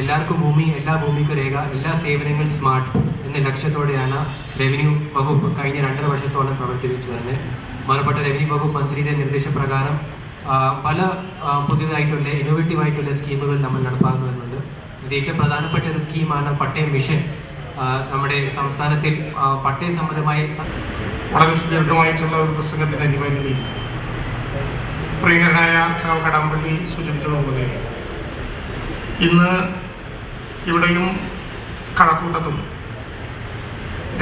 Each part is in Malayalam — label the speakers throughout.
Speaker 1: എല്ലാവർക്കും ഭൂമി എല്ലാ ഭൂമിക്കും രേഖ എല്ലാ സേവനങ്ങൾ സ്മാർട്ട് എന്ന ലക്ഷ്യത്തോടെയാണ് റവന്യൂ വകുപ്പ് കഴിഞ്ഞ രണ്ടര വർഷത്തോളം പ്രവർത്തിച്ചു വരുന്നത്. ബഹുമാനപ്പെട്ട റവന്യൂ വകുപ്പ് മന്ത്രിയുടെ നിർദ്ദേശപ്രകാരം പല പുതിയതായിട്ടുള്ള ഇന്നോവേറ്റീവ് ആയിട്ടുള്ള സ്കീമുകൾ നമ്മൾ നടപ്പാക്കുന്നുണ്ട്. ഇത് ഏറ്റവും പ്രധാനപ്പെട്ട ഒരു സ്കീമാണ് പട്ടയ മിഷൻ നമ്മുടെ സംസ്ഥാനത്തിൽ പട്ടയ സംബന്ധമായി
Speaker 2: വളരെ സുദീർഘമായിട്ടുള്ള ഒരു പ്രസംഗത്തിന് അനിവാര്യതയില്ല. പ്രിയകരനായ സഹ കടമ്പള്ളി സൂചിപ്പിച്ചതുപോലെ ഇന്ന് ഇവിടെയും കഴക്കൂട്ടത്തും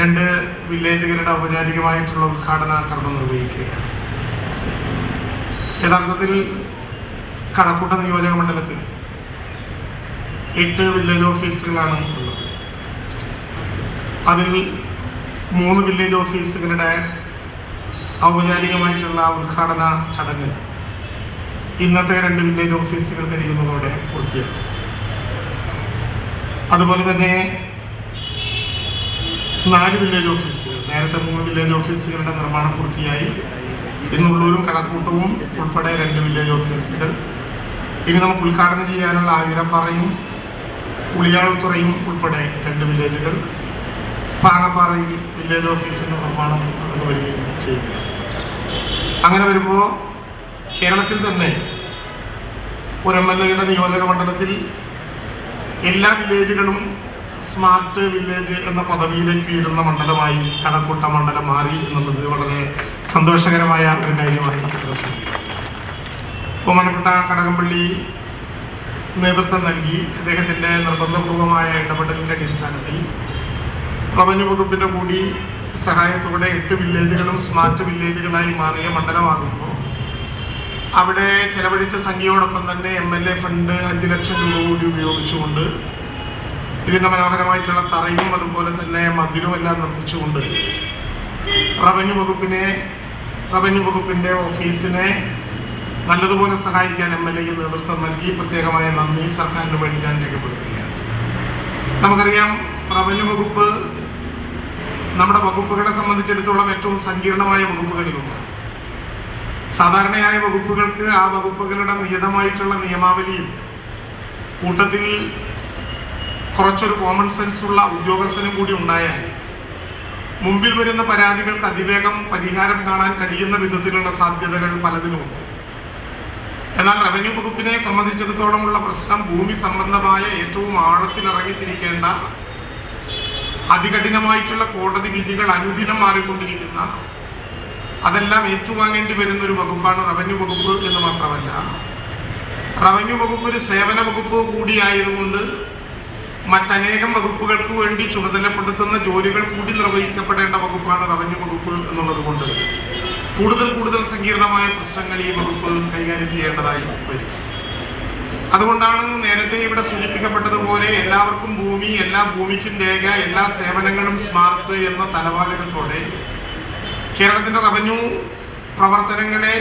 Speaker 2: രണ്ട് വില്ലേജുകളുടെ ഔപചാരികമായിട്ടുള്ള ഉദ്ഘാടന കർമ്മം നിർവഹിക്കുകയാണ്. യഥാർത്ഥത്തിൽ കഴക്കൂട്ടം നിയോജക മണ്ഡലത്തിൽ എട്ട് വില്ലേജ് ഓഫീസുകളാണ് ഉള്ളത്. അതിൽ മൂന്ന് വില്ലേജ് ഓഫീസുകളുടെ ഔപചാരികമായിട്ടുള്ള ഉദ്ഘാടന ചടങ്ങ് ഇന്നത്തെ രണ്ട് വില്ലേജ് ഓഫീസുകൾ കഴിയുന്നതോടെ പൂർത്തിയാകും. അതുപോലെ തന്നെ നാല് വില്ലേജ് ഓഫീസുകൾ നേരത്തെ മൂന്ന് വില്ലേജ് ഓഫീസുകളുടെ നിർമ്മാണം പൂർത്തിയായി. ഇന്നുള്ളൂരും കടക്കൂട്ടവും ഉൾപ്പെടെ രണ്ട് വില്ലേജ് ഓഫീസുകൾ ഇനി നമുക്ക് ഉദ്ഘാടനം ചെയ്യാനുള്ള ആയുരപ്പാറയും ഉളിയാൾത്തുറയും ഉൾപ്പെടെ രണ്ട് വില്ലേജുകൾ പാങ്ങപ്പാറയിൽ വില്ലേജ് ഓഫീസിന്റെ നിർമ്മാണം നടന്നു വരികയും ചെയ്യുക അങ്ങനെ വരുമ്പോൾ കേരളത്തിൽ തന്നെ ഒരു എം എൽ എയുടെ നിയോജക മണ്ഡലത്തിൽ എല്ലാ വില്ലേജുകളും സ്മാർട്ട് വില്ലേജ് എന്ന പദവിയിലേക്ക് ഉയരുന്ന മണ്ഡലമായി കടക്കൂട്ട മണ്ഡലം മാറി എന്നുള്ളത് വളരെ സന്തോഷകരമായ ഒരു കാര്യമായി പ്രശ്നം ബഹുമാനപ്പെട്ട കടകംപള്ളി നേതൃത്വം നൽകി അദ്ദേഹത്തിന്റെ നിർബന്ധപൂർവമായ ഇടപെടലിന്റെ അടിസ്ഥാനത്തിൽ റവന്യൂ വകുപ്പിന്റെ കൂടി സഹായത്തോടെ എട്ട് വില്ലേജുകളും സ്മാർട്ട് വില്ലേജുകളായി മാറിയ മണ്ഡലമാകുമ്പോൾ അവിടെ ചെലവഴിച്ച സംഖ്യയോടൊപ്പം തന്നെ എം എൽ എ ഫണ്ട് അഞ്ച് ലക്ഷം രൂപ കൂടി ഉപയോഗിച്ചുകൊണ്ട് ഇതിന്റെ മനോഹരമായിട്ടുള്ള തറയും അതുപോലെ തന്നെ മതിലും എല്ലാം നിർമ്മിച്ചുകൊണ്ട് റവന്യൂ വകുപ്പിനെ റവന്യൂ വകുപ്പിന്റെ ഓഫീസിനെ നല്ലതുപോലെ സഹായിക്കാൻ എം എൽ എക്ക് നേതൃത്വം നൽകി പ്രത്യേകമായ നന്ദി സർക്കാരിന് വേണ്ടി ഞാൻ രേഖപ്പെടുത്തുകയാണ്. നമുക്കറിയാം റവന്യൂ വകുപ്പ് നമ്മുടെ വകുപ്പുകളെ സംബന്ധിച്ചിടത്തോളം ഏറ്റവും സങ്കീർണമായ വകുപ്പുകളിലൊന്നാണ് സാധാരണയായ വകുപ്പുകൾക്ക് ആ വകുപ്പുകളുടെ നിയതമായിട്ടുള്ള നിയമാവലിയും കൂട്ടത്തിൽ കുറച്ചൊരു കോമൺ സെൻസ് ഉള്ള ഉദ്യോഗസ്ഥനും കൂടി ഉണ്ടായാൽ മുമ്പിൽ വരുന്ന പരാതികൾക്ക് അതിവേഗം പരിഹാരം കാണാൻ കഴിയുന്ന വിധത്തിലുള്ള സാധ്യതകൾ പലതിനുമുണ്ട് എന്നാൽ റവന്യൂ വകുപ്പിനെ സംബന്ധിച്ചിടത്തോളമുള്ള പ്രശ്നം ഭൂമി സംബന്ധമായ ഏറ്റവും ആഴത്തിൽ ഇറങ്ങിത്തിരിക്കേണ്ട അതികഠിനമായിട്ടുള്ള കോടതി വിധികൾ അനുദിനം മാറിക്കൊണ്ടിരിക്കുന്ന അതെല്ലാം ഏറ്റുവാങ്ങേണ്ടി വരുന്ന ഒരു വകുപ്പാണ് റവന്യൂ വകുപ്പ് എന്ന് മാത്രമല്ല. റവന്യൂ വകുപ്പ് ഒരു സേവന വകുപ്പ് കൂടിയായതുകൊണ്ട് മറ്റനേകം വകുപ്പുകൾക്ക് വേണ്ടി ചുമതലപ്പെടുത്തുന്ന ജോലികൾ കൂടി നിർവഹിക്കപ്പെടേണ്ട വകുപ്പാണ് റവന്യൂ വകുപ്പ് എന്നുള്ളത് കൊണ്ട്. കൂടുതൽ കൂടുതൽ സങ്കീർണമായ പ്രശ്നങ്ങൾ ഈ വകുപ്പ് കൈകാര്യം ചെയ്യേണ്ടതായി വരും. അതുകൊണ്ടാണ് നേരത്തെ ഇവിടെ സൂചിപ്പിക്കപ്പെട്ടതുപോലെ എല്ലാവർക്കും ഭൂമി എല്ലാ ഭൂമിക്കും രേഖ എല്ലാ സേവനങ്ങളും സ്മാർട്ട് എന്ന തലവാചകത്തോടെ കേരളത്തിന്റെ റവന്യൂ പ്രവർത്തനങ്ങളെ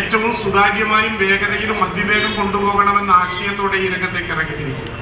Speaker 2: ഏറ്റവും സുതാര്യമായും വേഗതയിലും അതിവേഗം കൊണ്ടുപോകണമെന്ന ആശയത്തോടെ ഈ രംഗത്തേക്ക് ഇറങ്ങിയിരിക്കുന്നു